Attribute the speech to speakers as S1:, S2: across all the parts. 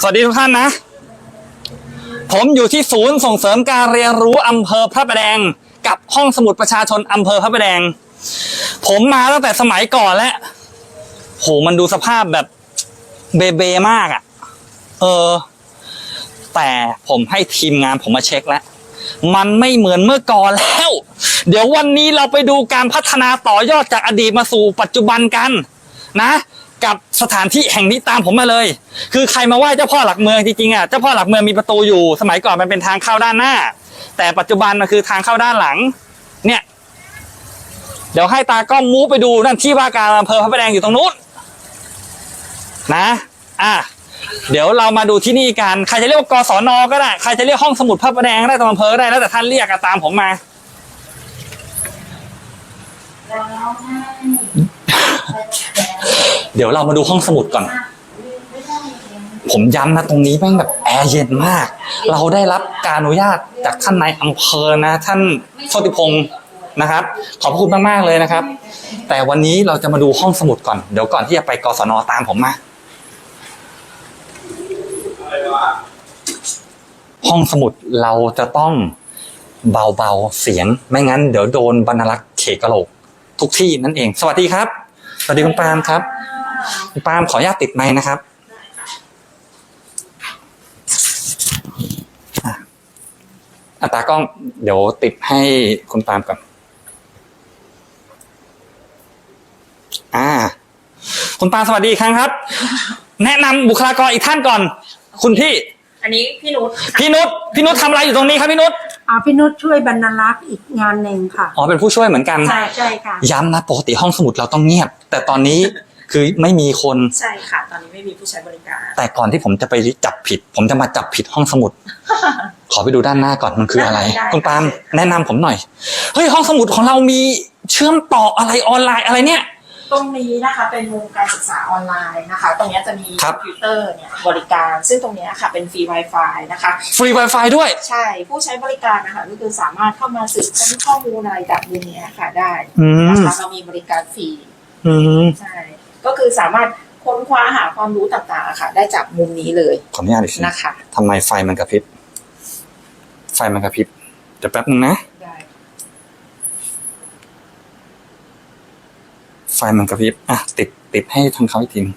S1: สวัสดีทุกท่านนะ ผมอยู่ที่ศูนย์ส่งเสริมการเรียนรู้อำเภอพระประแดง กับห้องสมุดประชาชนอำเภอพระประแดง ผมมาตั้งแต่สมัยก่อนแล้วโหมันดูสภาพแบบเบเบมากอะ่ะ เออ แต่ผมให้ทีมงานผมมาเช็คแล้ว มันไม่เหมือนเมื่อก่อนแล้ว เดี๋ยววันนี้เราไปดูการพัฒนาต่อยอดจากอดีตมาสู่ปัจจุบันกัน นะ กับสถานที่แห่งนี้ตามผมมาเลย คือใครมาไหว้เจ้าพ่อหลักเมืองจริงๆอะเจ้าพ่อหลักเมืองมีประตูอยู่ สมัยก่อนมันเป็นทางเข้าด้านหน้า แต่ปัจจุบันมันคือทางเข้าด้านหลัง เนี่ย เดี๋ยวให้ตากล้องมูฟไปดูนั่นที่ว่าการอำเภอพระประแดงอยู่ตรงนู้นนะ อะเดี๋ยวเรามาดูที่นี่กันใครจะเรียกว่ากศนก็ได้ใครจะเรียกห้องสมุดพระประแดงก็ได้ตรงอำเภอก็ได้แล้วแต่ท่านเรียกอะตามผมมา เดี๋ยวเรามาดูห้องสมุดก่อน ผมย้ำนะตรงนี้แม่งแบบแอร์เย็นมาก เราได้รับการอนุญาตจากท่านนายอำเภอนะ ท่านโชติพงศ์นะครับ ขอบพระคุณมากๆเลยนะครับ แต่วันนี้เราจะมาดูห้องสมุดก่อน เดี๋ยวก่อนที่จะไปกศนตามผมมาห้องสมุดเราจะต้องเบาๆเสียง ไม่งั้นเดี๋ยวโดนบรรลักษ์เขกะโหลกทุกที่นั่นเอง สวัสดีครับ สวัสดีคุณปาล์มครับ คุณปาล์มขออนุญาตติดไมค์นะครับอะอัตรากล้องเดี๋ยวติดให้คุณปาล์มก่อนอ่า คุณปาล์มสวัสดีอีกครั้งครับ แนะนำบุคลากรอีกท่านก่อน คุณพี่
S2: อันนี้พี่นุช
S1: พี่นุชพี่นุชทำอะไรอยู่ตรงนี้ครับพี่นุช
S3: อ่าพี่นุชช่วยบรรณลักษ์อีกงานหนึ่งค่ะ
S1: อ๋อเป็นผู้ช่วยเหมือนกัน
S3: ใช่ใช่ค่ะ
S1: ย้ำนะปกติห้องสมุดเราต้องเงียบ แต่ตอนนี้คือไม่มีคน
S2: ใช่ค่ะ ตอนนี้ไม่มีผู้ใช้บริการ
S1: แต่ก่อนที่ผมจะไปจับผิด ผมจะมาจับผิดห้องสมุด ขอไปดูด้านหน้าก่อนมันคืออะไร
S2: ได้
S1: คุณปาล์มแนะนำผมหน่อยเฮ้ยห้องสมุดของเรามีเชื่อมต่ออะไรออนไลน์อะไรเนี่ย
S2: ตรงนี้นะคะเป็นมุมการศึกษาออนไลน์นะคะ ตรงนี้จะมี
S1: ค
S2: ครับอมพิวเตอร์เนี่ยบริการ ซึ่งตรงนี้ค่ะเป็นฟรี Wi-Fi นะคะ
S1: ฟรี Wi-Fi ด้วย
S2: ใช่ผู้ใช้บริการนะคะก็คือสามารถเข้ามาสืบค้นข้อมูลอะไรจากมุมนี้ค่ะได้
S1: อืม
S2: นะคะเรามีบริการฟรี
S1: อืม
S2: ใช่ก็คือสามารถค้นคว้าหาความรู้ต่างๆอะค่ะ ได้จากมุมนี้เลย
S1: ขออนุญาตอีกที
S2: นะคะ
S1: ทำไมไฟมันกระพริบ ไฟมันกระพริบเดี๋ยวแป๊บนึงนะ
S2: ได้
S1: ไฟมันกระพริบอะติดติดให้ทางเขาอีกทีนึง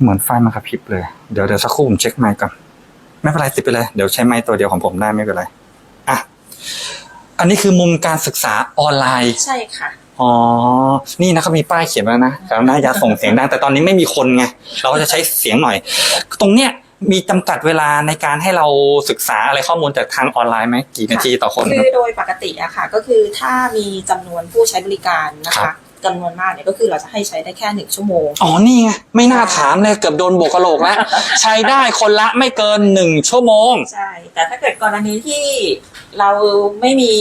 S1: เหมือนไฟมันกระพริบเลย เดี๋ยวเดี๋ยวสักครู่ผมเช็คไมค์ก่อนไม่เป็นไรติดไปเลย เดี๋ยวใช้ไมค์ตัวเดียวของผมได้ไม่เป็นไรอะอันนี้คือมุมการศึกษาออนไลน์
S2: ใช่ค่ะ
S1: อ๋อ นี่นะเขามีป้ายเขียนไว้แล้วนะกรุณาอย่าส่งเสียงดังแต่ตอนนี้ไม่มีคนไง เราก็จะใช้เสียงหน่อย ตรงเนี้ย มีจำกัดเวลาในการให้เราศึกษาอะไรข้อมูลจากทางออนไลน์ไหมกี่นาทีต่อคน
S2: คื
S1: ครั
S2: อบโดยปกติอะค่ะ ก็คือถ้ามีจำนวนผู้ใช้บริการนะ
S1: ครั
S2: คะ
S1: บ
S2: จำนวนมากเนี่ยก็คือเราจะให้ใช้ได้แค่หนึ่งชั่วโมง
S1: อ๋อ นี่ไง ไม่น่าถามเลยเกือบโดนโบกกระโหลกแล้ว ใช้ได้คนละไม่เกินหนึ่งชั่วโมง
S2: ใช่ แต่ถ้าเกิดกรณีที่เราไม่มี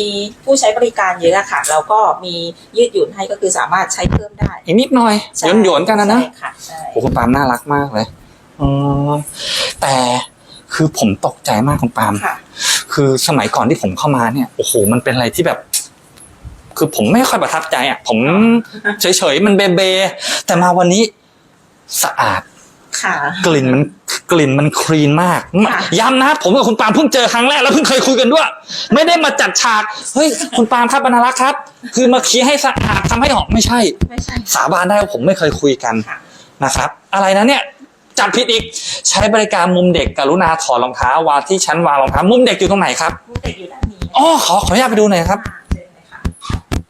S2: ผู้ใช้บริการเยอะอะค่ะ เราก็มียืดหยุ่นให้ก็คือสามารถใช้เพิ่มได้
S1: อีกนิดหน่อย
S2: ใช่
S1: หยวนๆกันนะนะ
S2: ใช่ค่ะใช่
S1: โอ้คุณปาล์มน่ารักมากเลย อ๋อแต่คือผมตกใจมากคุณปาล์ม
S2: ค่ะ
S1: คือสมัยก่อนที่ผมเข้ามาเนี่ยโอ้โหมันเป็นอะไรที่แบบ คือผมไม่ค่อยประทับใจอะ ผมเฉยๆมันเบเบแต่มาวันนี้สะอาด
S2: ค่ะ
S1: กลิ่นมันกลิ่นมันคลีนมาก
S2: ค่ะ
S1: ย้ำนะผมกับคุณปาล์มเพิ่งเจอครั้งแรกแล้วเพิ่งเคยคุยกันด้วย ไม่ได้มาจัดฉาก เฮ้ย คุณปาล์มครับบรรลักษ์ครับ คือมาคีให้สะอาดทำให้หอมไม่ใช่
S2: ไม่ใช่
S1: สาบานได้ว่าผมไม่เคยคุยกัน
S2: ค่ะ
S1: นะครับ อะไรนะเนี่ย จัดผิดอีก ใช้บริการมุมเด็กกรุณาถอดรองเท้าวางที่ชั้นวางรองเท้ามุมเด็กอยู่ตรงไหนครับ
S2: มุมเด็กอยู่ด้านนี้
S1: อ๋อขอขออนุญาตไปดูหน่อยครับ
S2: อ่าเชิญเลยค่ะ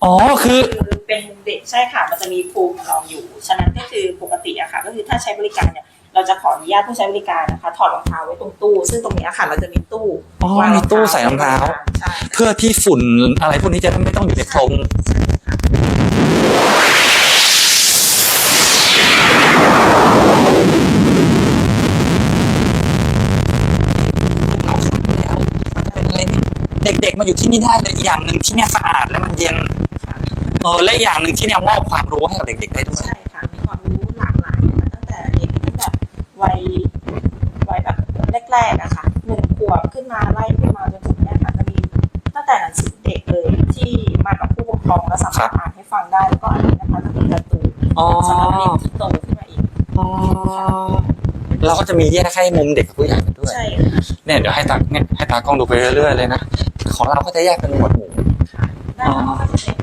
S1: อ๋อคือ
S2: คือเป็นมุมเด็กใช่ค่ะ มันจะมีภูมิรองอยู่ ฉะนั้นก็คือปกติอะค่ะ ก็คือถ้าใช้บริการเนี่ยเราจะขออนุญาตผู้ใช้บริการนะคะถอดรองเท้าไว้ตรงตู้ ซึ่งตรงนี้อะค่ะเราจะมีตู้
S1: อ๋อ
S2: วาง
S1: มีตู้ใส่รองเท้า
S2: ใช่
S1: เพื่อที่ฝุ่นอะไรพวกนี้จะไม่ต้องอยู่ในพรมเอาครับแล้วมันเป็นอะไรที่ เด็กๆมาอยู่ที่นี่ได้เลยอีกอย่างหนึ่งที่เนี่ยสะอาดและมันเย็นเออและอีกอย่างหนึ่งที่เนี่ยมอบความรู้ให้กับเด็กๆได้ด้วย
S2: ใช่ค่ะ มีความรู้หลากหลายนะคะตั้งแต่เด็กตั้งแต่วัยวัยแบบแรกๆอะค่ะหนึ่งขวบขึ้นมาไล่ขึ้นมาจนถึงเนี่ยค่ะจะมีตั้งแต่หนังสือเด็กเลยที่มากับผู้ปกครองและสามารถอ่านให้ฟังได้แล้วก็อันนี้นะคะจะเป็นการ์ตูน
S1: อ๋อ
S2: สำหรับเด็กที่โตขึ้นมาอีก
S1: อ๋อ เราก็จะมีแยกให้มุมเด็กกับผู้ใหญ่ด้วย
S2: ใช่ค่ะ
S1: เนี่ยเดี๋ยวให้ตาเนี่ยให้ตากล้องดูไปเรื่อยๆเลยนะ ของเราก็จะแยกเป็นหมวดหมู่
S2: ด้านนอกก็จะเป็น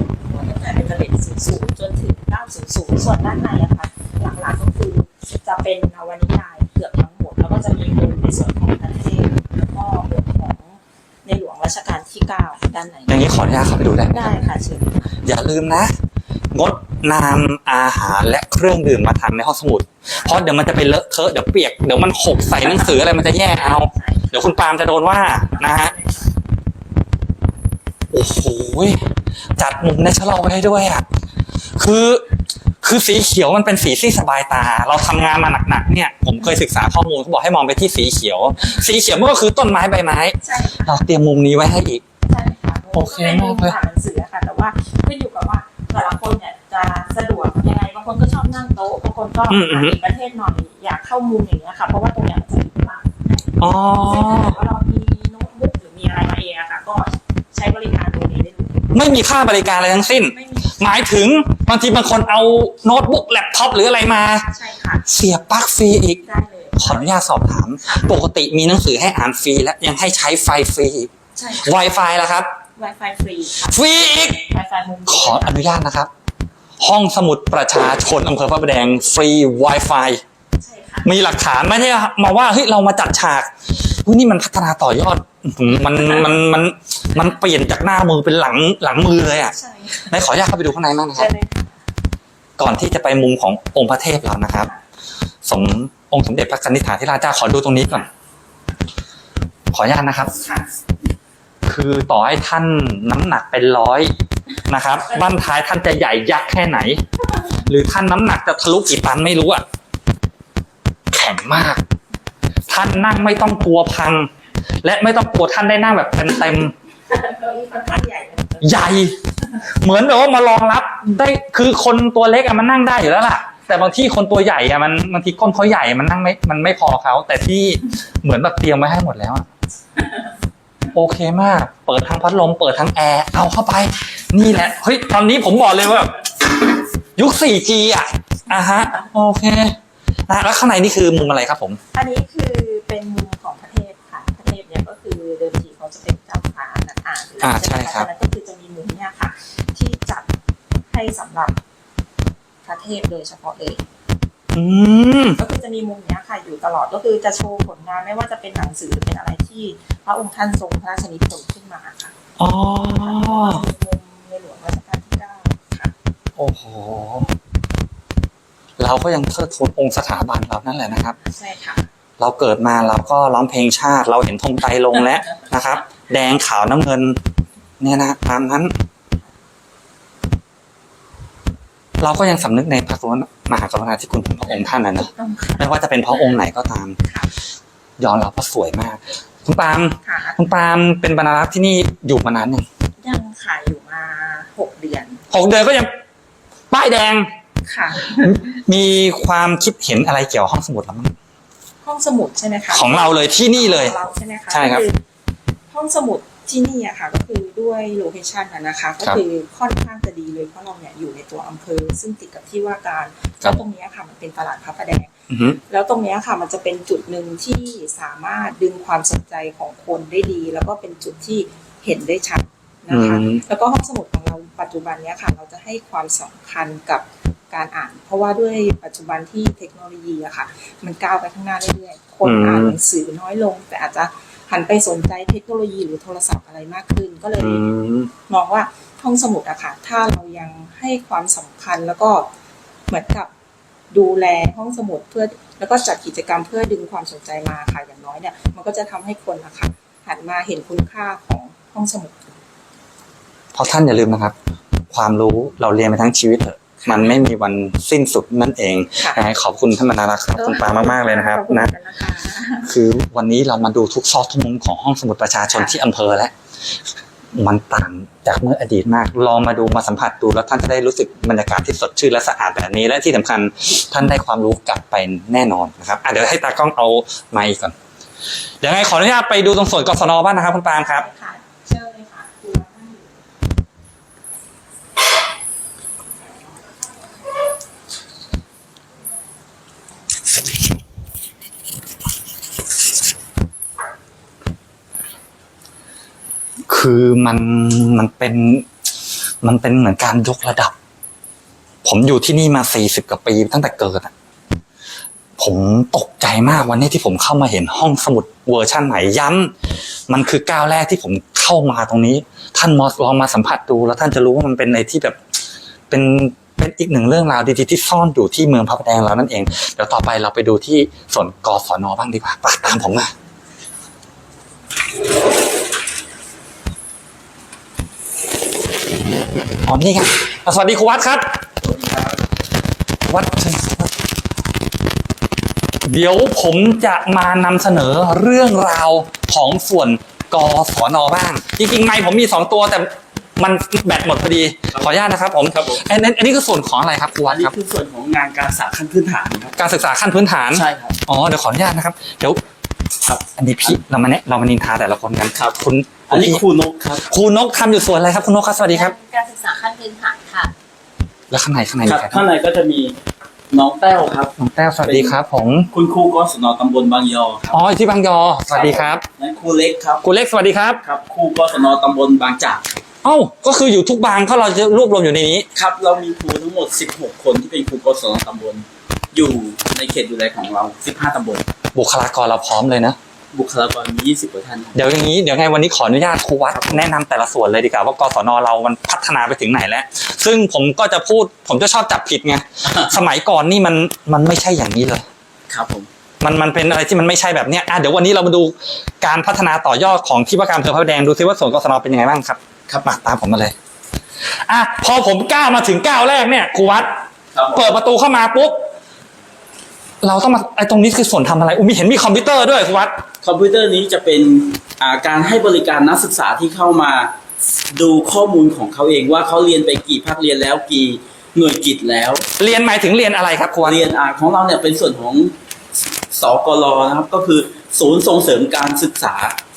S2: ตั้งแต่เป็นกระเด็นสูงๆจนถึงด้านสูงๆส่วนด้านในอะค่ะหลักๆก็คือจะเป็นนวนิยายเกือบทั้งหมดแล้วก็จะมีมุมในส่วนของประเทศแล้วก็มุมของในหลวงรัชกาลที่9ด้านใน
S1: อย่างนี้ขออนุญาตเข้าไปดูได้ไหม
S2: ได้ค่ะเชิญ
S1: อย่าลืมนะ งดนำอาหารและเครื่องดื่มมาทานในห้องสมุด เพราะเดี๋ยวมันจะไปเลอะเทอะเดี๋ยวเปียกเดี๋ยวมันหกใส่หนังสืออะไรมันจะแย่เอา เดี๋ยวคุณปาล์มจะโดนว่านะฮะโอ้โหจัดมุมเนเชอรัลไว้ให้ด้วยอะคือคือสีเขียวมันเป็นสีที่สบายตา เราทำงานมาหนักๆเนี่ย ผมเคยศึกษาข้อมูลเขาบอกให้มองไปที่สีเขียว สีเขียวมันก็คือต้นไม้ใบไม้
S2: ใช่ค่ะ
S1: เราเตรียมมุมนี้ไว้ให้อีก
S2: ใช่ค่ะ
S1: โอเคมากเลย
S2: อ่านหนังสือค่ะแต่ว่าขึ้นอยู่กับว่าแต่ละคนเนี่ยจะสะดวกยังไงบางคนก็ชอบนั่งโต๊ะบางคนก็
S1: อืมอืม
S2: อ่านประเทศหน่อยอยากเข้ามุมอย่างเงี้ยค่ะ เพราะว่าตรงเนี้ยมันจะมีเวลา
S1: อ๋อ
S2: ซึ่งถ้าเกิดว่าเรามีโน้ตบุ๊กหรือมีอะไรมาเองอะค่ะ ก็ใช้บริการตรงนี้ได้เลย
S1: ไม่มีค่าบริการอะไรทั้งสิ้น
S2: ไม่มี
S1: หมายถึงบางทีบางคนเอาโน้ตบุ๊กแล็ปท็อปหรืออะไรมา
S2: ใช่ค่ะ
S1: เสียบปลั๊กฟรีอีก
S2: ได้เลย
S1: ขออนุญาตสอบถาม ปกติมีหนังสือให้อ่านฟรีและยังให้ใช้ไฟฟรีอีก
S2: ใช่ค่ะ
S1: Wi-Fi ล่ะครับ
S2: Wi-Fi ฟรีค่ะ
S1: ฟรีอีก
S2: Wi-Fi มุม
S1: ขออนุญาตนะครับ ห้องสมุดประชาชนอำเภอพระประแดงฟรี Wi-Fi
S2: ใช่ค่ะ
S1: มีหลักฐานไม่ใช่มาว่าเฮ้ยเรามาจัดฉากอุ๊ยนี่มันพัฒนาต่อยอดอื้อหือมันมันมันมันเปลี่ยนจากหน้ามือเป็นหลังหลังมือเลยอะ
S2: ใช่
S1: ไหนขออนุญาตเข้าไปดูข้างในบ้างนะค
S2: ใช่
S1: รับ
S2: เลยค่ะ
S1: ก่อนที่จะไปมุมขององค์พระเทพเรานะครับ สมองค์สมเด็จพระกนิษฐาธิราชเจ้าขอดูตรงนี้ก่อนขออนุญาตนะครับ
S2: ค่ะ
S1: คือต่อให้ท่านน้ำหนักเป็นร้อย นะครับบ้านท้ายท่านจะใหญ่ยักษ์แค่ไหน หรือท่านน้ำหนักจะทะลุกี่ตันไม่รู้อะแข็งมาก ท่านนั่งไม่ต้องกลัวพัง และไม่ต้องกลัวท่านได้นั่งแบบเต็ม
S2: เก้าอี้ค่อนข้างใหญ่เลย
S1: ๆใหญ่ เหมือนแบบว่ามารองรับได้คือคนตัวเล็กอะมันนั่งได้อยู่แล้วล่ะแต่บางที่คนตัวใหญ่อะมันบางทีก้นเขาใหญ่มันนั่งไม่ มันไม่พอเขาแต่ที่เหมือนแบบเตรียมไว้ให้หมดแล้วอะ โอเคมาก เปิดทั้งพัดลม เปิดทั้งแอร์ เอาเข้าไป นี่แหละ เฮ้ย ตอนนี้ผมบอกเลยว่าแบบยุค 4G อะ อะฮะ โอเคนะแล้วข้างในนี่คือมุมอะไรครับผม
S2: อันนี้คือเป็นมุมของพระเทพค่ะพระเทพเนี่ยก็คือเดิมทีเขาจะเป็นเจ้าฟ้านักอ่านอยู่แล้ว
S1: อ่า
S2: ใช่ไหม
S1: ใช่ครั
S2: คะ
S1: บ
S2: ฉะนั้นก็คือจะมีมุมเนี่ยค่ะ ที่จัดให้สำหรับพระเทพโดยเฉพาะเลย
S1: อืม
S2: ก็คือจะมีมุมเนี้ยค่ะอยู่ตลอดก็คือจะโชว์ผลงานไม่ว่าจะเป็นหนังสือหรือเป็นอะไรที่พระองค์ท่านทรงพระราชนิพนธ์ขึ้นมาค่ะ
S1: อ๋อ
S2: มีมุมในหลวงรัชกาลที่เก้าค่ะ
S1: โอ้โหเราก็ยังเทิดทูนองค์สถาบันเรานั่นแหละนะครับ
S2: ใช่ค่ะ
S1: เราเกิดมาเราก็ร้องเพลงชาติ เราเห็นธงไตรลงแล้วนะครับ แดงขาวน้ำเงิน เนี่ยนะตามนั้น เราก็ยังสำนึกในพระกรุณา มหากรุณาธิคุณของพระองค์ท่านนะนะ
S2: ต้องค่ะ
S1: ไม่ว่าจะเป็นพระองค์ไหนก็ตาม
S2: ค่ะ
S1: ย้อนเราก็สวยมาก คุณปาล์ม
S2: ค่ะ
S1: คุณปาล์มเป็นบรรณารักษ์ที่นี่อยู่มานานยัง
S2: ยังขายอยู่มาหกเดือน
S1: หกเดือนก็ยังป้ายแดง
S2: ค่ะ
S1: มีความคิดเห็นอะไรเกี่ยวกับห้องสมุดเราบ้าง
S2: ห้องสมุดใช่ไหมคะ
S1: ของเราเลยที่นี่เลย
S2: ของเราใช่ไหมคะ
S1: ใช่ครับ
S2: ก็อห้องสมุด ที่นี่อะค่ะก็คือด้วยโลเคชันอะนะคะ ก็คือค่อนข้างจะดีเลยเพราะเราเนี่ยอยู่ในตัวอำเภอ ซึ่งติดกับที่ว่าการ
S1: ครั
S2: แล้
S1: บ
S2: วตรงเนี้ยค่ะมันเป็นตลาดพระประแดง
S1: อือฮึ
S2: แล้วตรงเนี้ยค่ะมันจะเป็นจุดหนึ่งที่สามารถดึงความสนใจของคนได้ดี แล้วก็เป็นจุดที่เห็นได้ชัดนะคะ
S1: อืม
S2: แล้วก็ห้องสมุดของเราปัจจุบันเนี้ยค่ะ เราจะให้ความสำคัญกับการอ่าน เพราะว่าด้วยปัจจุบันที่เทคโนโลยีอะค่ะ มันก้าวไปข้างหน้าเรื่อยๆคน
S1: อืม
S2: อ่านหนังสือน้อยลง แต่อาจจะ หันไปสนใจเทคโนโลยีหรือโทรศัพท์อะไรมากขึ้น ก็เลย
S1: อืม
S2: มองว่าห้องสมุดอะค่ะถ้าเรายังให้ความสำคัญแล้วก็เหมือนกับดูแลห้องสมุดเพื่อแล้วก็จัดกิจกรรมเพื่อดึงความสนใจมาค่ะอย่างน้อยเนี่ย มันก็จะทำให้คนอะค่ะหันมาเห็นคุณค่าของห้องสมุด
S1: เพราะท่านอย่าลืมนะครับ ความรู้เราเรียนไปทั้งชีวิตเถอะ มันไม่มีวันสิ้นสุดนั่นเอง
S2: ค่ะ
S1: ยังไงขอบคุณท่านบรรณารักษ์ครับคุณปามากๆเลยนะครับ
S2: ขอณ
S1: นะ
S2: นะคะ
S1: คือวันนี้เรามาดูทุกซอกทุกมุมของห้องสมุดประชาชน
S2: ค่ะ
S1: ที่อำเภอแล้วมันต่างจากเมื่ออดีตมาก ลองมาดูมาสัมผัสดูแล้วท่านจะได้รู้สึกบรรยากาศที่สดชื่นและสะอาดแบบนี้และที่สำคัญท่านได้ความรู้กลับไปแน่นอนนะครับอะเดี๋ยวให้ตากล้องเอาไมค์ก่อนเดี๋ยวไงขออนุญาตไปดูตรงส่วนกศนบ้างนะครับคุณปาล์มครับ
S2: ค่ะเชิญเลยค่ะคุณรับนั่งอยู่
S1: อ คือมันมันเป็นมันเป็นเหมือนการยกระดับ ผมอยู่ที่นี่มาสี่สิบกว่าปีตั้งแต่เกิดอะผมตกใจมากวันนี้ที่ผมเข้ามาเห็นห้องสมุดเวอร์ชั่นใหม่ย้ำมันคือก้าวแรกที่ผมเข้ามาตรงนี้ ท่านมอสลองมาสัมผัสดู แล้วท่านจะรู้ว่ามันเป็นอะไรที่แบบเป็นเป็นอีกหนึ่งเรื่องราวดีๆที่ซ่อนอยู่ที่เมืองพระประแดงเรานั่นเองเดี๋ยวต่อไปเราไปดูที่ส่วนกศนบ้างดีกว่าตามผมมา อ๋อนี่ไงอะสวัสดีครูวัดครับ วัดเชิญครับเดี๋ยวผมจะมานำเสนอเรื่องราวของส่วนกศนบ้าง จริงๆ ไม่ผมมีสองตัวแต่มันแบตหมดพอดี ขออนุญาตนะครับผม
S4: ครับผม
S1: อันนั้นอันนี้คือส่วนของอะไรครับครู
S4: อั
S1: วั
S4: น
S1: ด
S4: นี้
S1: ครับ
S4: คือส่วนของงานการศึกษาขั้นพื้นฐานครับ
S1: การศึกษาขั้นพื้นฐาน
S4: ใช่ครับ
S1: อ๋อเดี๋ยวขออนุญาตนะครับ เดี๋ยว
S4: ครับ
S1: อันนี้พี่เรามาเนี่ยเรามานินทาแต่ละคนกัน
S4: ครับ
S1: คุณ
S4: อันนี้
S1: พี่
S4: ครูนกครับ
S1: ครูนกทำอยู่ส่วนอะไรครับคุณนกครับสวัสดีครับ
S5: การศึกษาขั้นพื้นฐานค่ะ
S1: แล้วข้างในข้างใน
S4: ครับ
S1: มีใคร
S4: ข้างในก็จะมีน้องแต้วครับ
S1: น้องแต้วสวัสดีครับผม
S4: คุณครูกศนตำบลบางยอครับ
S1: อ๋ออยู่ที่บางยอสวัสดีครับ
S4: นั่นครูเล็กครับ
S1: ครูเล็กสวัสดีครับ
S4: ครับครูกศนตำบลบางจาก
S1: เอ้าก็คืออยู่ทุกบางเขาเราจะรวบรวมอยู่ในนี้
S4: ครับเรามีครูทั้งหมด 16 คนที่เป็นครูกศนตำบล อยู่ในเขตดูแลของเรา 15ตำบล
S1: บุคลากรเราพร้อมเลยนะ
S4: บุคลากรมี 20กว่าท่านครับ
S1: เดี๋ยวอย่างนี้เดี๋ยวไงวันนี้ขออนุญาตครูวัดแนะนำแต่ละส่วนเลยดีกว่าว่ากศนเรามันพัฒนาไปถึงไหนแล้ว ซึ่งผมก็จะพูดผมจะชอบจับผิดไง สมัยก่อนนี่มันมันไม่ใช่อย่างนี้เลย
S4: ครับผม
S1: มันมันเป็นอะไรที่มันไม่ใช่แบบเนี้ยอะเดี๋ยววันนี้เรามาดูการพัฒนาต่อยอดของที่ว่าการอำเภอพระประแดงดูซิว่าส่วนกศนเป็นยังไงบ้างครับครับมาตามผมมาเลยอะพอผมก้าวมาถึงก้าวแรกเนี่ยครูวัด
S4: ครับผม
S1: เปิดประตูเข้ามาปุ๊บ เราต้องมาไอ้ตรงนี้คือส่วนทำอะไรอุ้ยมีเห็นมีคอมพิวเตอร์ด้วยครูวัด
S4: คอมพิวเตอร์นี้จะเป็นอ่าการให้บริการนักศึกษาที่เข้ามาดูข้อมูลของเขาเองว่าเขาเรียนไปกี่ภาคเรียนแล้วกี่หน่วยกิจแล้ว
S1: เรียนหมายถึงเรียนอะไรครับครูวัด
S4: เรียนอ่าของเราเนี่ยเป็นส่วนของสกลนะครับก็คือศูนย์ส่งเสริมการศึกษา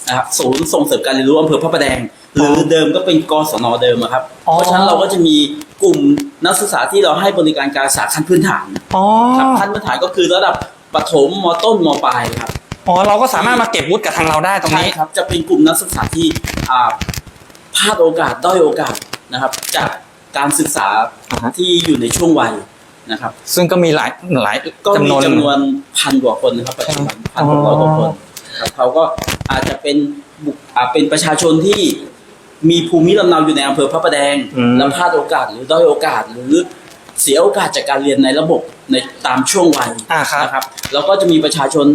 S4: นะครับศูนย์ส่งเสริมการเรียนรู้อำเภอพระประแดง หรือเดิมก็เป็นกศนเดิมอะครับ
S1: อ๋อ
S4: เพราะฉะนั้นเราก็จะมีกลุ่มนักศึกษาที่เราให้บริการการศึกษาขั้นพื้นฐาน
S1: อ๋อ
S4: ครับขั้นพื้นฐานก็คือระดับประถมมต้นมปลายครับ
S1: อ๋อเราก็สามารถมาเก็บวุฒิกับทางเราได้ตรงนี้
S4: ใช่ครับจะเป็นกลุ่มนักศึกษาที่อ่าพลาดโอกาสด้อยโอกาสนะครับ จากการศึกษา
S1: อ่าฮะ
S4: ที่อยู่ในช่วงวัยนะครับ
S1: ซึ่งก็มีหลายหลาย
S4: ก็
S1: จำ
S4: มี
S1: นวน
S4: จำนวนพันกว่าคนนะครับปัจจุบัน
S1: ใช่
S4: พัน
S1: ไหม
S4: หกร้อยกว่าคน
S1: อ๋อ
S4: ครับเขาก็อาจจะเป็นบุคอ่าเป็นประชาชนที่มีภูมิลำเนาอยู่ในอำเภอพระประแดง
S1: อืม
S4: แล้วพลาดโอกาสหรือด้อยโอกาสหรือเสียโอกาสจากการเรียนในระบบในตามช่วงวัย
S1: อ่าครับ
S4: นะครับแล้วก็จะมีประชาชน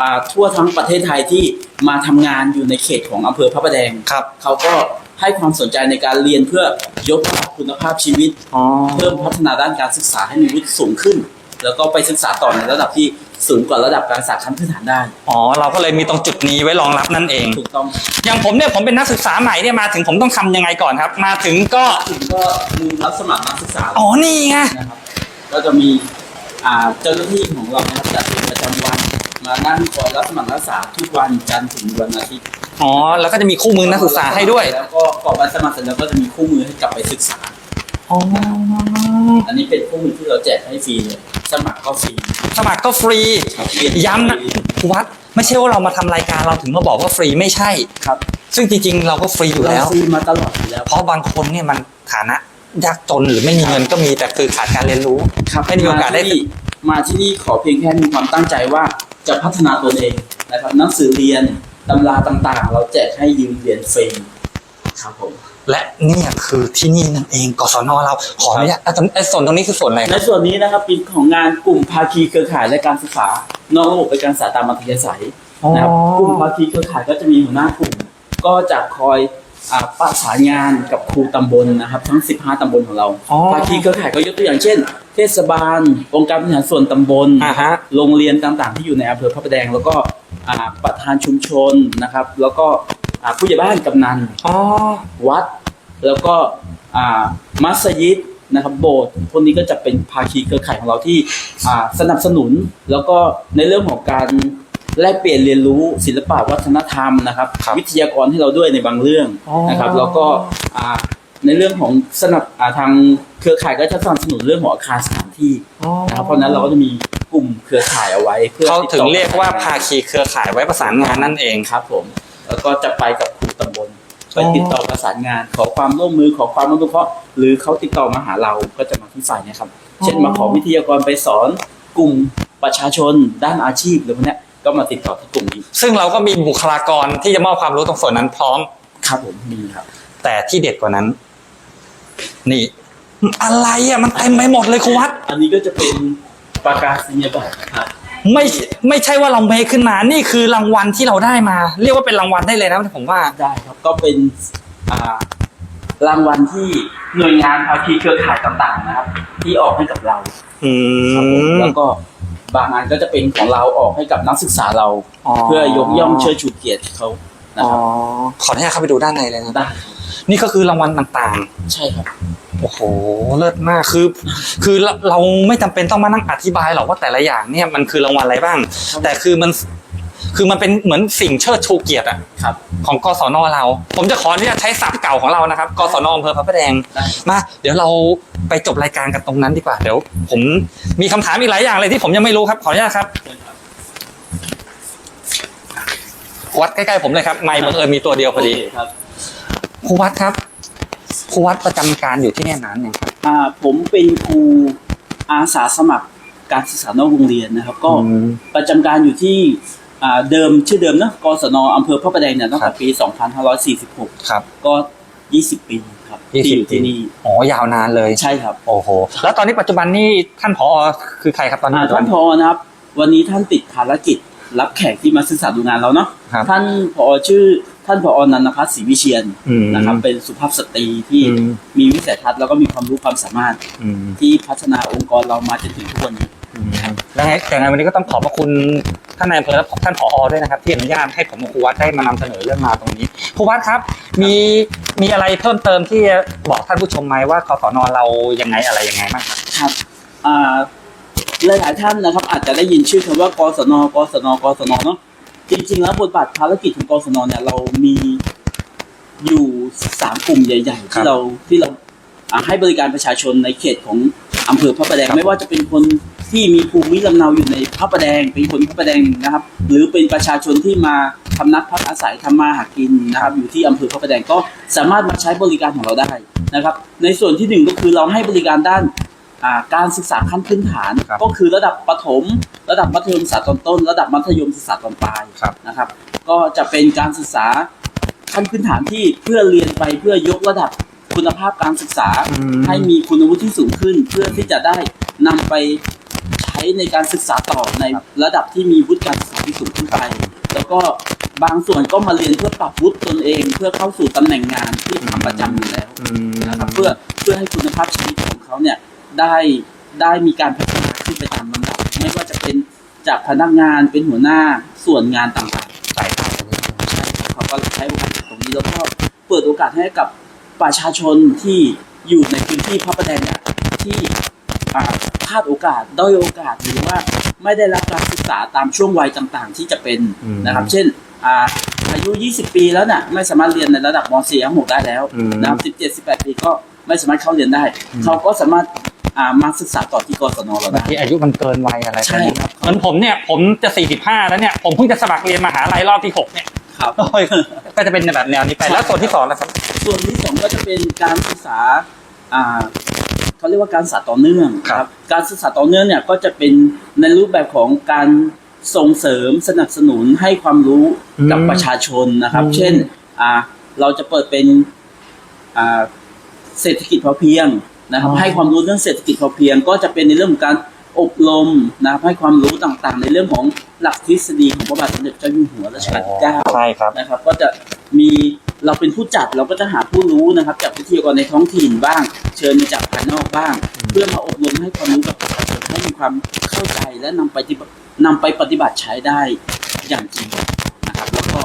S4: อ่าทั่วทั้งประเทศไทยที่มาทำงานอยู่ในเขตของอำเภอพระประแดง
S1: ครับ
S4: เขาก็ให้ความสนใจในการเรียนเพื่อยกระดับคุณภาพชีวิต
S1: อ๋อ
S4: เพิ่มพัฒนาด้านการศึกษาให้มีวุฒิสูงขึ้น แล้วก็ไปศึกษาต่อในระดับที่ สูงกว่าระดับการศึกษาขั้นพื้นฐานได้
S1: อ๋อ เราก็เลยมีตรงจุดนี้ไว้รองรับนั่นเอง
S4: ถูกต้อง
S1: อย่างผมเนี่ยผมเป็นนักศึกษาใหม่เนี่ยมาถึงผมต้องทำยังไงก่อนครับ มาถึงก็
S4: ถึงก็มีรับสมัครนักศึกษา
S1: อ๋อ นี่ไง
S4: นะครับ ก็จะมีอ่าเจ้าหน้าที่ของเรานะครับจัดเป็นประจำวันมานั่งคอยรับสมัครนักศึกษาทุกวันจันทร์ถึงวันอาทิตย์
S1: อ๋อ แล้วก็จะมีคู่มือนักศึกษาให้ด้วย
S4: แล้วก็กรอกใบสมัครเสร็จแล้วก็จะมีคู่มือให้กลับไปศึกษา
S1: อ๋อ
S4: อันนี้เป็นคู่มือที่เราแจกให้ฟรีเลยสมัครก็ฟรี
S1: สมัครก็ฟรี
S4: ครับเรีย
S1: ย้ำนะครูวัดไม่ใช่ว่าเรามาทำรายการเราถึงมาบอกว่าฟรีไม่ใช่
S4: ครับ
S1: ซึ่งจริงๆเราก็ฟรีอยู่แล้ว
S4: เราฟรีมาตลอดอยู่แล้ว
S1: เพราะบางคนเนี่ยมันฐานะยากจนหรือไม่มีเงินก็มีแต่คือขาดการเรียนรู้
S4: ครับ
S1: ไม่มีโอกาสได้
S4: ที่นี่มาที่นี่ขอเพียงแค่มีความตั้งใจว่าจะพัฒนาตนเองนะครับหนังสือเรียนตำราต่างๆ เราแจกให้ยืมเรียนฟรีครับผม
S1: และเนี่ยคือที่นี่นั่นเองกศนเราขออนุญาตอะตรงไอ้ส่วนตรงนี้คือส่วนอะไรค
S4: ใน
S1: รับ
S4: ส่วนนี้นะครับเป็นของงานกลุ่มภาคีเครือข่ายและการศึกษานอกระบบและการศึกษาตามมัธยสัยนะครับกลุ่มภาคีเครือข่ายก็จะมีหัวหน้ากลุ่ม ก็จะคอยอ่าประสานงานกับครูตำบลนะครับ ทั้ง 15 ตำบลของเรา
S1: อ๋อ
S4: ภาคีเครือข่ายก็ยกตัวอย่างเช่น เทศบาลองค์การบริหารส่วนตำบล
S1: อ่าฮะ
S4: โรงเรียนต่างๆ ที่อยู่ในอำเภอพระประแดง แล้วก็อ่าประธานชุมชนนะครับ แล้วก็ อ่าผู้ใหญ่บ้านกำนัน
S1: อ๋อ
S4: วัด แล้วก็อ่ามัสยิดนะครับโบสถ์พวกนี้ก็จะเป็นภาคีเครือข่ายของเราที่อ่าสนับสนุน แล้วก็ในเรื่องของการแลกเปลี่ยนเรียนรู้ศิลปะวัฒนธรรมนะครับ
S1: ครับ
S4: วิทยากรให้เราด้วยในบางเรื่อง
S1: อ๋อ
S4: นะครับ แล้วก็อ่าในเรื่องของสนับอ่าทางเครือข่ายก็จะสนับสนุนเรื่องของอาคารสถานที่นะครับเพราะฉะนั้นเราก็จะมีกลุ่มเครือข่ายเอาไว้ เพื่อ
S1: เขา
S4: ติด
S1: ถึง
S4: ต่อ
S1: เรียกว่าภาคีเครือข่ายไว้ประสานงานนั่นเอง
S4: ครับผม แล้วก็จะไปกับครูตำบลไปติดต่อประสานงาน ขอความร่วมมือขอความอนุเคราะห์หรือเขาติดต่อมาหาเราก็จะมาที่ฝ่ายเนี้ครับ เช่นมาขอวิทยากรไปสอนกลุ่มประชาชนด้านอาชีพหรือพวกเนี้ยก็มาติดต่อที่กลุ่มนี้
S1: ซึ่งเราก็มีบุคลากรที่จะมอบความรู้ตรงส่วนนั้นพร้อม
S4: ครับผมมีครับ
S1: แต่ที่เด็ดกว่านั้น นี่ อะไรอะมันเต็มไปหมดเลยครูวัด
S4: อันนี้ก็จะเป็นประกาศนียบัตรครับ
S1: ไม่ไม่ใช่ว่าเราเมคขึ้นมา นี่คือรางวัลที่เราได้มา เรียกว่าเป็นรางวัลได้เลยนะผมว่า
S4: ได้ครับก็เป็นอ่ารางวัลที่หน่วยงานภาคีเครือข่ายต่างๆนะครับ ที่ออกให้กับเรา
S1: อื
S4: ครับผม
S1: ม
S4: แล้วก็บางงานก็จะเป็นของเราออกให้กับนักศึกษาเรา
S1: อ๋อ
S4: เพื่อยกย่องเชิดชูเกียรติเขานะ
S1: อ๋อ
S4: ครับ
S1: ขออนุญาตเข้าไปดูด้านในเลยนะ
S4: ได้
S1: นี่ก็คือรางวัลต่าง
S4: ใช่ครับ
S1: ๆ โอ้โห เลิศมากคือ คือเราเราไม่จำเป็นต้องมานั่งอธิบายหรอกว่าแต่ละอย่างเนี่ยมันคือรางวัลอะไรบ้างแต่คือมัน คือมันเป็นเหมือนสิ่งเชิดชูเกียรติอะ
S4: ครับ
S1: ของกศนเรา ผมจะขออนุญาตใช้ศัพท์เก่าของเรานะครับ กศนอำเภอพระประแดง
S4: ได้
S1: มา เดี๋ยวเราไปจบรายการกันตรงนั้นดีกว่า เดี๋ยว ผมมีคำถามอีกหลายอย่างเลยที่ผมยังไม่รู้ครับ ขออนุญาตครับ วัดใกล้ๆผมเลยครับ ไม่บังเอิญมีตัวเดียวพอดี
S4: โเคครับ
S1: ครูวัดครับครูวัดประจำการอยู่ที่เนี่ยนานยังครับ
S4: อ่าผมเป็นครูอาสาสมัครการศึกษานอกโรงเรียนนะครับ ก็
S1: อืม
S4: ประจำการอยู่ที่อ่าเดิมชื่อเดิมนะกศนอำเภอพระประแดงเนี่ยตั้ง
S1: ครั
S4: แต่
S1: บ
S4: ปี 2546
S1: ครับ
S4: ก็ 20 ปีครับ
S1: ยี่สิบ
S4: ที่อยู่ที่นี่
S1: อ๋อยาวนานเลย
S4: ใช่ครับ
S1: โอ้โหแล้วตอนนี้ปัจจุบันนี่ท่านผอคือใครครับตอนนี้
S4: อ่า
S1: ปัจจุบั
S4: ท่านนพอนะครับ วันนี้ท่านติดภารกิจรับแขกที่มาศึกษาดูงานเราเนาะ
S1: ครับ
S4: ท่านพอชื่อ ท่านพอนันทพัฒน์ศรีวิเชียน
S1: อืม
S4: นะครับ เป็นสุภาพสตรีที่
S1: อืม
S4: มีวิสัยทัศน์แล้วก็มีความรู้ความสามารถ
S1: อืม
S4: ที่พัฒนาองค์กรเรามาจนถึงทุกวันนี้
S1: แล้วไงแต่ไงวันนี้ก็ต้องขอบพระคุณท่านนายอำเภอและท่านผอด้วยนะครับ ที่อนุญาตให้ผมกับครูวัดได้มานำเสนอเรื่องราวตรงนี้ครูวัดครับ มีมีอะไรเพิ่มเติมที่จะบอกท่านผู้ชมไหมว่ากศนเรายังไงอะไรยังไงบ้างครับ
S4: ครับอ่าหลายๆท่านนะครับ อาจจะได้ยินชื่อคำว่ากศนกศนกศนเนาะ จริงๆแล้วบทบาทภารกิจของกศนเนี่ยเรามีอยู่สามกลุ่มใหญ่ ๆ
S1: ครั
S4: ที่
S1: บ
S4: เราที่เราอ่าให้บริการประชาชนในเขตของอำเภอพระประแดง
S1: ครับ
S4: ไม่ว่าจะเป็นคนที่มีภูมิลำเนาอยู่ในพระประแดง เป็นคนพระประแดงนะครับ หรือเป็นประชาชนที่มาทำนักพักอาศัยทำมาหากินนะครับ อยู่ที่อำเภอพระประแดงก็สามารถมาใช้บริการของเราได้นะครับ ในส่วนที่หนึ่งก็คือเราให้บริการด้าน อ่าการศึกษาขั้นพื้นฐาน
S1: ครับ
S4: ก็คือระดับประถม ระดับมัธยมศึกษาตอนต้น ระดับมัธยมศึกษาตอนปลาย
S1: ครับ
S4: นะครับ ก็จะเป็นการศึกษาขั้นพื้นฐานที่เพื่อเรียนไปเพื่อยกระดับคุณภาพการศึกษา
S1: อืม
S4: ให้มีคุณวุฒิที่สูงขึ้น เพื่อที่จะได้นำไปใช้ในการศึกษาต่อในระดับที่มีวุฒิการศึกษาที่สูงขึ้นไป แล้วก็บางส่วนก็มาเรียนเพื่อปรับวุฒิตนเอง เพื่อเข้าสู่ตำแหน่งงานที่ทำประจำอยู่แล้วนะครับเพื่อเพื่อให้คุณภาพชีวิตของเขาเนี่ย ได้ได้มีการพัฒนาขึ้นไปตามลำดับไม่ว่าจะเป็นจากพนักงานเป็นหัวหน้าส่วนงานต่างๆ
S1: ใช่ครับ
S4: ใช่ครับเขาก็ใช้โอกาสตรงนี้แล้วก็เปิดโอกาสให้กับประชาชนที่อยู่ในพื้นที่พระประแดงเนี่ยที่อ่าพลาดโอกาสด้อยโอกาสหรือว่าไม่ได้รับการศึกษาตามช่วงวัยต่างๆ ที่จะเป็น
S1: อืม
S4: นะครับ เช่นอ่าอายุ 20 ปีแล้วน่ะไม่สามารถเรียนในระดับม .4 ม .6 ได้แล้ว
S1: อืม
S4: นะครับ17 18 ปีก็ไม่สามารถเข้าเรียนได้ เขาก็สามารถ อ่ามาศึกษาต่อที่กศนเรา
S1: บาง
S4: ได้
S1: ทีอายุมันเกินวัยอะไร
S4: ใช่ครับ
S1: เหมือนผมเนี่ยผมจะสี่สิบห้าแล้วเนี่ย ผมเพิ่งจะสมัครเรียนมหาลัยรอบที่หกเนี่ย
S4: ครับ
S1: โอ้ยก็จะเป็นแบบแนวนี้ไป แล้วส่วนที่สองนะครับ
S4: ส่วนที่สองก็จะเป็นการศึกษาอ่าเขาเรียกว่าการศึกษาต่อเนื่อง
S1: ครับ
S4: การศึกษาต่อเนื่องเนี่ยก็จะเป็นในรูปแบบของการส่งเสริมสนับสนุนให้ความรู้กับ
S1: อืม
S4: ประชาชนนะครับ
S1: อืม
S4: เช่นอ่าเราจะเปิดเป็นอ่าเศรษฐกิจพอเพียง นะครับ ให้ความรู้เรื่องเศรษฐกิจพอเพียง ก็จะเป็นในเรื่องของการอบรมนะครับให้ความรู้ต่างๆ ในเรื่องของหลักทฤษฎีของพระบาทสมเด็จเจ้าอยู่หัวรัชกาลที่เก้า
S1: ใช่ครับ
S4: นะครับ ก็จะมีเราเป็นผู้จัดเราก็จะหาผู้รู้นะครับ จากวิทยากรในท้องถิ่นบ้าง เชิญมาจากภายนอกบ้าง เพื่อมาอบรมให้ความรู้กับประชาชนให้มีความเข้าใจและนำไปฏิบัตินำไปปฏิบัติใช้ได้อย่างจริงนะครับ แล้วก็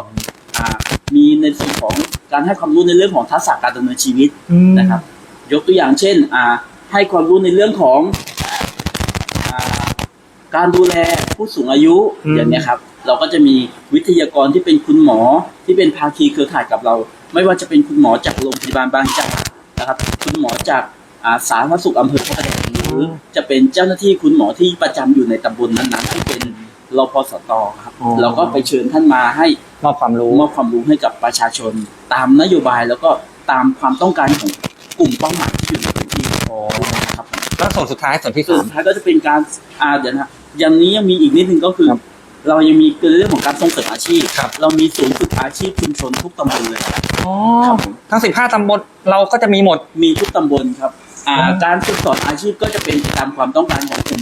S4: อ่ามีในส่วนของการให้ความรู้ในเรื่องของทักษะการดำเนินชีวิตนะครับ ยกตัวอย่างเช่นอ่าให้ความรู้ในเรื่องของอ่าการดูแลผู้สูงอายุ
S1: อืม
S4: อย่างเนี้ยครับ เราก็จะมีวิทยากรที่เป็นคุณหมอที่เป็นภาคีเครือข่ายกับเรา ไม่ว่าจะเป็นคุณหมอจากโรงพยาบาลบางจากนะครับ คุณหมอจากอาสาธารณสุขอำเภอพระประแดงหรือจะเป็นเจ้าหน้าที่คุณหมอที่ประจำอยู่ในตำบลนั้นๆที่เป็นรพสตครับ
S1: อ๋อ
S4: เราก็ไปเชิญท่านมาให้
S1: มอบความรู้
S4: มอบความรู้ให้กับประชาชน ตามนโยบายแล้วก็ตามความต้องการของ กลุ่มเป้าหมายที่อยู่ในพื้นที่นะครับ
S1: แล้วส่วนสุดท้ายส่วนที่
S4: ส่วน
S1: สาม
S4: สุดท้ายก็จะเป็นการอ่าเดี๋ยวนะอย่างนี้ยังมีอีกนิดนึงก็คือ
S1: ครับ
S4: เรายังมีเรื่องของการส่งเสริมอาชีพ
S1: ครับ
S4: เรามีศูนย์ฝึกอาชีพชุมชนทุกตำบลเลย
S1: อ๋อ
S4: ครับผม
S1: ทั้งสิบห้าตำบลเราก็จะมีหมด
S4: มีทุกตำบลครับอ่า
S1: อ๋อ
S4: การฝึกสอนอาชีพก็จะเป็นไปตามความต้องการของกลุ่ม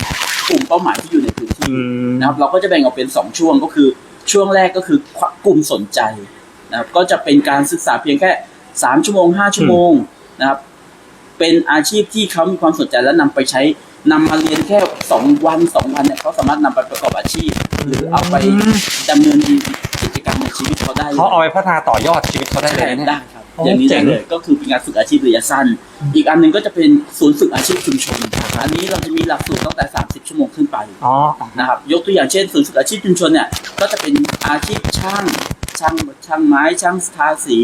S4: กลุ่มเป้าหมายที่อยู่ในพื้นที่
S1: ม
S4: นะครับเราก็จะแบ่งออกเป็นสองช่วงก็คือช่วงแรกก็คือกลุ่มสนใจนะครับก็จะเป็นการศึกษาเพียงแค่สามชั่วโมงห้าชั่วโมง นะครับ เป็นอาชีพที่เขามีความสนใจและนำไปใช้นำมาเรียนแค่สองวันสองวันเนี่ยเขาสามารถนำไปประกอบอาชีพ หรือเอาไปดำเนินกิจกรรมในชีวิตเขาได้ลย
S1: เขาเอาไปพัฒนาต่อยอดชีวิตเขาได้เลย
S4: ได้
S1: นะเนี่ย
S4: ได้ครับ
S1: โอ้
S4: อย่างนี้
S1: เจ๋
S4: ได้
S1: ง
S4: เลยก็คือเป็นการฝึกอาชีพระยะสั้น อีกอันหนึ่งก็จะเป็นศูนย์ฝึกอาชีพชุมชน อันนี้เราจะมีหลักสูตรตั้งแต่ 30 ชั่วโมงขึ้นไป
S1: อ๋อ
S4: นะครับยกตัวอย่างเช่นศูนย์ฝึกอาชีพชุมชนเนี่ยก็จะเป็นอาชีพช่างช่างช่างไม้ช่างทาสี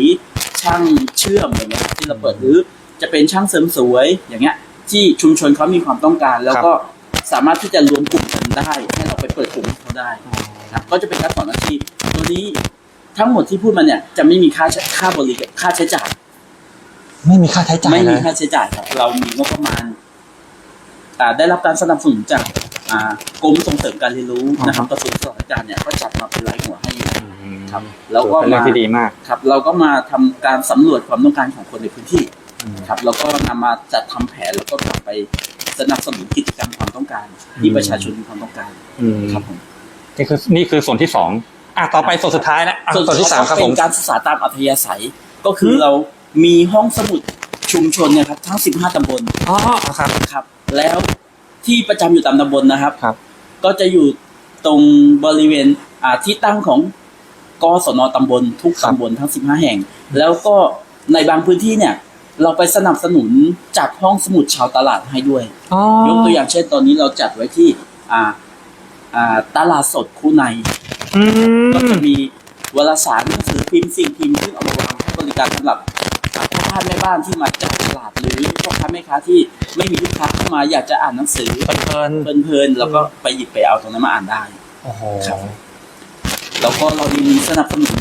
S4: ช่างเชื่อมอย่างเงี้ยที่เราเปิดหรือจะเป็นช่างเสริมสวยอย่างเงี้ย ที่ชุมชนเขามีความต้องการ แล้วก็สามารถที่จะรวมกลุ่มกันได้ให้เราไปเปิดกลุ่มให้เขาได้ครับก็จะเป็นการสอนอาชีพตัวนี้ทั้งหมดที่พูดมาเนี่ยจะไม่มีค่าใช้ค่าบริการค่าใช้จ่าย
S1: ไม่มีค่าใช้จ่าย
S4: ไม่
S1: เล
S4: มี
S1: ย
S4: ค่าใช้จ่ายครับเรามีงบประมาณอ่าได้รับการสนับสนุนจากอ่ากรมส่งเสริมการเรียนรู้นะครับกระทรวงศึกษาธิการเนี่ยก็จัดมาเป็นรายหัวให้อยู่ ครับ แล้วก็
S1: เป็นเรื่อง
S4: มา
S1: ที่ดีมาก
S4: ครับ เราก็มาทำการสำรวจความต้องการของคนในพื้นที่ครับ แล้วก็นำมาจัดทำแผนแล้วก็กลับไปสนับสนุนกิจกรรมความต้องการที่
S1: อืม
S4: ประชาชนมีความต้องการ
S1: อืม
S4: ครับผม
S1: นี่คือนี่คือส่วนที่สองอะต่อไปส่วนสุดท้ายแล้วอะส่วนที่สามครับผ
S4: เป็
S1: ม
S4: นการศึกษาตามอัธยาศัย ก็คือ
S1: อืม
S4: เรามีห้องสมุดชุมชนเนี่ยครับทั้ง 15ตำบล
S1: อ๋อครับ
S4: ครับ แล้วที่ประจำอยู่ตามตำบลนะครับ
S1: ครับ
S4: ก็จะอยู่ตรงบริเวณอ่าที่ตั้งของ กศนตำบลทุกตำบลทั้ง 15 แห่ง แล้วก็ในบางพื้นที่เนี่ย เราไปสนับสนุนจัดห้องสมุดชาวตลาดให้ด้วย
S1: อ๋อย
S4: กตัวอย่างเช่นตอนนี้เราจัดไว้ที่ อ่า อ่าตลาดสดคู่ใน
S1: อื
S4: ก็
S1: ม
S4: จะมีวารสารหนังสือพิมพ์สิ่งพิมพ์ซึ่งเอามาวางให้บริการสำหรับอ่าพ่อค้าแม่บ้านที่มาจากตลาดหรือพ่อค้าแม่ค้าที่ไม่มีลูกค้าเข้ามาอยากจะอ่านหนังสือ
S1: เพลิน
S4: เพลินๆแล้วก็ไปหยิบไปเอาตรงนั้นมาอ่านได้
S1: ๆโอ้โห
S4: ครับ แล้วก็เรายังมีสนับสนุน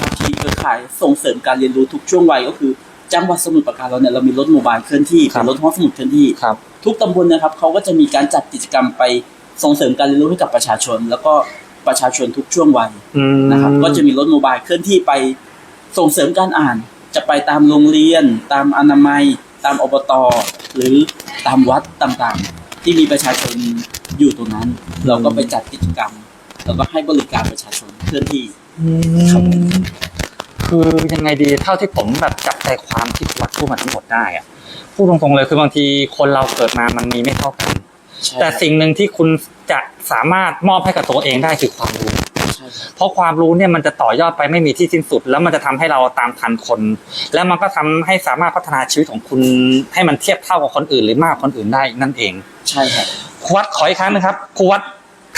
S4: ภาคีเครือข่ายส่งเสริมการเรียนรู้ทุกช่วงวัยก็คือจังหวัดสมุทรปราการเราเนี่ยเรามีรถโมบายเคลื่อนที่
S1: ครับ
S4: เป็นรถห้องสมุดเคลื่อนที่
S1: ครับ
S4: ทุกตำบลนะครับเขาก็จะมีการจัดกิจกรรมไปส่งเสริมการเรียนรู้ให้กับประชาชน แล้วก็ประชาชนทุกช่วงวัย
S1: อืม
S4: นะครับก็จะมีรถโมบายเคลื่อนที่ไปส่งเสริมการอ่าน จะไปตามโรงเรียน ตามอนามัย ตามอบตหรือตามวัดต่างๆ ที่มีประชาชนอยู่ตรงนั้น เราก็ไปจัดกิจกรรม แล้วก็ให้บริการประชาชนเคลื่อนที่ ครับผม
S1: คือยังไงดีเท่าที่ผมแบบจับใจความที่วัดพูดมาทั้งหมดได้อะพูดตรงๆเลยคือบางทีคนเราเกิดมามันมีไม่เท่ากัน
S4: ใช่
S1: แต่สิ่งหนึ่งที่คุณจะสามารถมอบให้กับตัวเองได้คือความรู้
S4: ใช่ครับ
S1: เพราะความรู้เนี่ยมันจะต่อยอดไปไม่มีที่สิ้นสุด แล้วมันจะทำให้เราตามทันคน และมันก็ทำให้สามารถพัฒนาชีวิตของคุณให้มันเทียบเท่ากับคนอื่นหรือมากกว่าคนอื่นได้นั่นเอง
S4: ใช่ครับ
S1: ครูวัดขออีกครั้งนึงครับครูวัด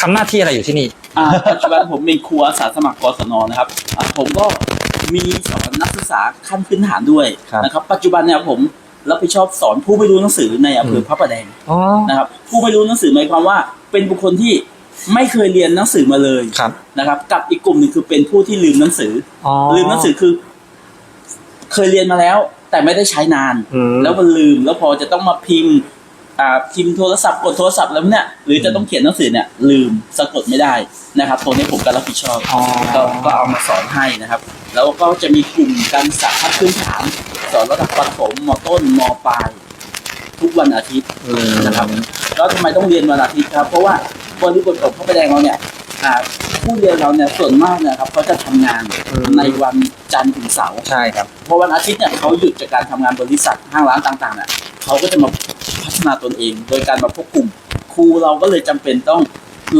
S1: ทำหน้าที่อะไรอยู่ที่นี่
S4: อ่าปัจจุบันผมเป็นครูอาสาสมัครกศนนะครับอ่าผมก็มีสอนนักศึกษาขั้นพื้นฐานด้วย
S1: ครับ
S4: นะครับ ปัจจุบันเนี่ยผมรับผิดชอบสอนผู้ไม่รู้หนังสือในอำเภอพระประแดง
S1: อ๋อ
S4: นะครับ ผู้ไม่รู้หนังสือหมายความว่า เป็นบุคคลที่ไม่เคยเรียนหนังสือมาเลย
S1: ครับ
S4: นะครับ กับอีกกลุ่มหนึ่งคือเป็นผู้ที่ลืมหนังสือ
S1: อ๋อ
S4: อลืมหนังสือคือ เคยเรียนมาแล้ว แต่ไม่ได้ใช้นาน
S1: อืม
S4: แล้วมันลืมแล้วพอจะต้องมาพิมพ์ อ่าพิมพ์โทรศัพท์กดโทรศัพท์แล้วเนี่ยหรือจะต้องเขียนหนังสือเนี่ยลืมสะกดไม่ได้นะครับตรงนี้ผมก็รับผิดชอบ
S1: อ๋อ
S4: ก็ก็เอามาสอนให้นะครับ แล้วก็จะมีกลุ่มการศึกษาขั้นพื้นฐาน สอนระดับประถมมต้นมปลาย ทุกวันอาทิตย์นะครับแล้วทำไมต้องเรียนวันอาทิตย์ครับ เพราะว่าบริบทของพระประแดงเราเนี่ยอ่าผู้เรียนเราเนี่ยส่วนมากเนะครับเขาจะทำงานในวันจันทร์ถึงเสาร์
S1: ใช่ครับ
S4: พอวันอาทิตย์เนี่ยเขาหยุดจากการทำงานบริษัทห้างร้านต่างๆเนี่ยเขาก็จะมาพั ฒนาตนเอง โดยการมาพบกลุ่มครูเราก็เลยจำเป็นต้อง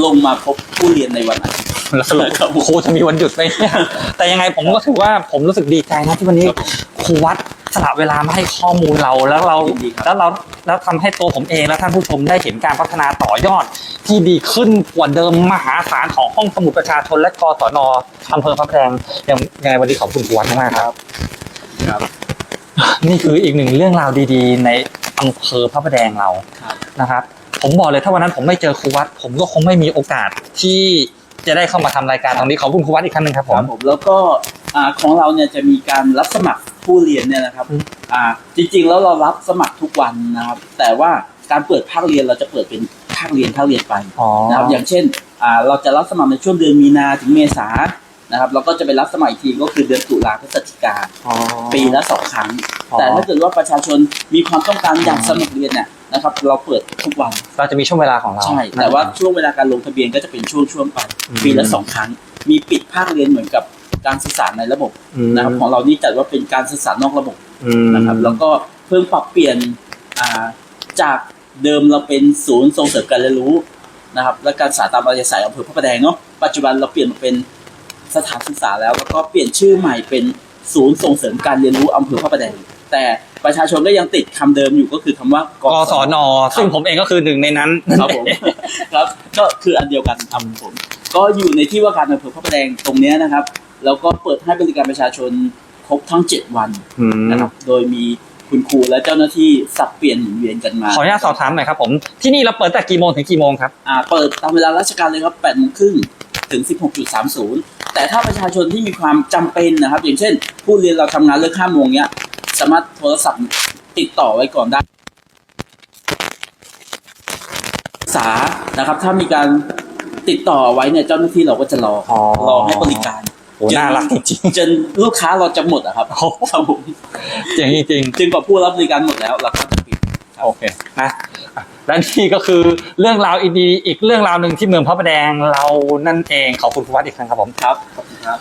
S4: ลงมาพบผู้เรียนในวันอาทิตย์
S1: แล้วสรุป
S4: ครับผม
S1: ครูจะมีวันหยุดไหมเนี่ยแต่ยังไงผมก็ถือว่าผมรู้สึกดีใจนะที่วันนี้
S4: ครับผม
S1: ครูวัดสละเวลามาให้ข้อมูลเราแล้วเรา
S4: ยินดีครับ
S1: แล้วเราแล้วทำให้ตัวผมเองและท่านผู้ชมได้เห็นการพัฒนาต่อยอด ที่ดีขึ้นกว่าเดิมมหาศาลของห้องสมุดประชาชนและกศนอำเภอพระประแดงยังยังไงวันนี้ขอบคุณครูวัดมากๆครับ
S4: ครับ
S1: นี่คืออีกหนึ่งเรื่องราวดีๆ ในอำเภอพระประแดงเรา
S4: ครับ
S1: นะครับ ผมบอกเลยถ้าวันนั้นผมไม่เจอครูวัด ผมก็คงไม่มีโอกาสที่จะได้เข้ามาทำรายการตรงนี้ขอบคุณครูวัดอีกครั้งหนึ่งครับผ
S4: ครั
S1: ม
S4: บผมแล้วก็อ่าของเราเนี่ยจะมีการรับสมัครผู้เรียนเนี่ยนะครับอ่าจริงๆแล้วเรารับสมัครทุกวันนะครับ แต่ว่าการเปิดภาคเรียนเราจะเปิดเป็นภาคเรียนภาคเรียนไป
S1: อ๋อ
S4: นะครับอย่างเช่นอ่าเราจะรับสมัครในช่วงเดือนมีนาถึงเมษา นะครับเราก็จะไปรับสมัครอีกทีก็คือเดือนตุลาพฤศจิกา
S1: อ๋อ
S4: ปีละสองครั้ง
S1: อ๋อ
S4: แต่ถ้าเกิดว่าประชาชนมีความต้องการอยากสมัครเรียนเนี่ยนะครับ เราเปิดทุกวัน
S1: เราจะมีช่วงเวลาของเรา
S4: ใช่ แต่ว่าช่วงเวลาการลงทะเบียนก็จะเป็นช่วงช่วงๆไป
S1: อืม
S4: ปีละสองครั้ง มีปิดภาคเรียนเหมือนกับการสื่อสารในระบบ
S1: อืม
S4: นะครับของเรานี่จัดว่าเป็นการสื่อสารนอกระบบ
S1: อืม
S4: นะครับแล้วก็เพิ่งปรับเปลี่ยนอ่าจากเดิมเราเป็นศูนย์ส่งเสริมการเรียนรู้นะครับและการศึกษาตามอัธยาศัยอำเภอพระประแดงเนาะปัจจุบันเราเปลี่ยนมาเป็น สถานศึกษาแล้วแล้วก็เปลี่ยนชื่อใหม่เป็นศูนย์ส่งเสริมการเรียนรู้อำเภอพระประแดงแต่ประชาชนก็ยังติดคำเดิมอยู่ก็คือคำว่าก
S1: กศนซึ่งผมเองก็คือหนึ่งในนั้น
S4: ครับผมครับก็คืออันเดียวกันครับผมก็อยู่ในที่ว่าการอำเภอพระประแดงตรงเนี้ยนะครับ แล้วก็เปิดให้บริการประชาชนครบทั้ง 7 วัน
S1: อืม
S4: นะครับโดยมีคุณครูและเจ้าหน้าที่สับเปลี่ยนหมุนเวียนกันมา
S1: ขออนุญาตสอบถามหน่อยครับผมที่นี่เราเปิดแต่กี่โมงถึงกี่โมงครับ
S4: อ่าเปิดตามเวลาราชการเลยครับ8โมงครึ่ง ถึง 16.30 แต่ถ้าประชาชนที่มีความจำเป็นนะครับ อย่างเช่น ผู้เรียนเราทำงานเลิก5โมงเนี้ย สามารถโทรศัพท์ติดต่อไว้ก่อนได้ศึกษานะครับ ถ้ามีการติดต่อไว้เนี่ยเจ้าหน้าที่เราก็จะรอ
S1: อ๋อ
S4: รอให้บริการ
S1: โอ้น่ารักจริง
S4: จนลูกค้าเราจะหมดอะครับ
S1: โอ้
S4: ครับผม
S1: ๆเจ๋งจริง
S4: จนกว่าผู้รับบริการหมดแล้วเราก็จะปิด
S1: ๆ โอเคนะและนี่ก็คือเรื่องราวอีกดีอีกเรื่องราวหนึ่งที่เมืองพระประแดงเรานั่นเองขอบคุณครูวัดอีกครั้งครับผม
S4: ครับขอบคุณครับ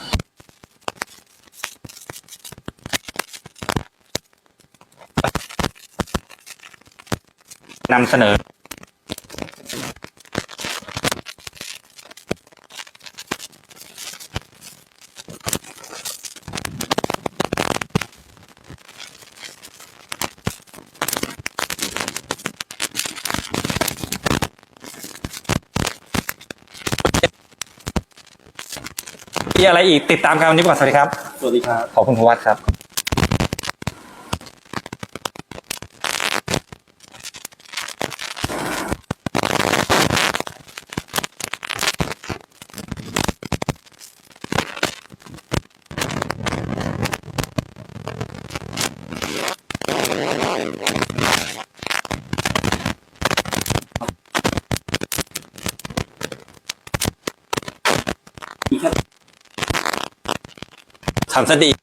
S1: นำเสนอ มีอะไรอีกติดตามกันวันนี้ก่อนสวัสดีครับ
S4: สวัสดีครับ
S1: ขอบคุณครูวัดครับ
S4: มีแค่
S1: ทำซะดี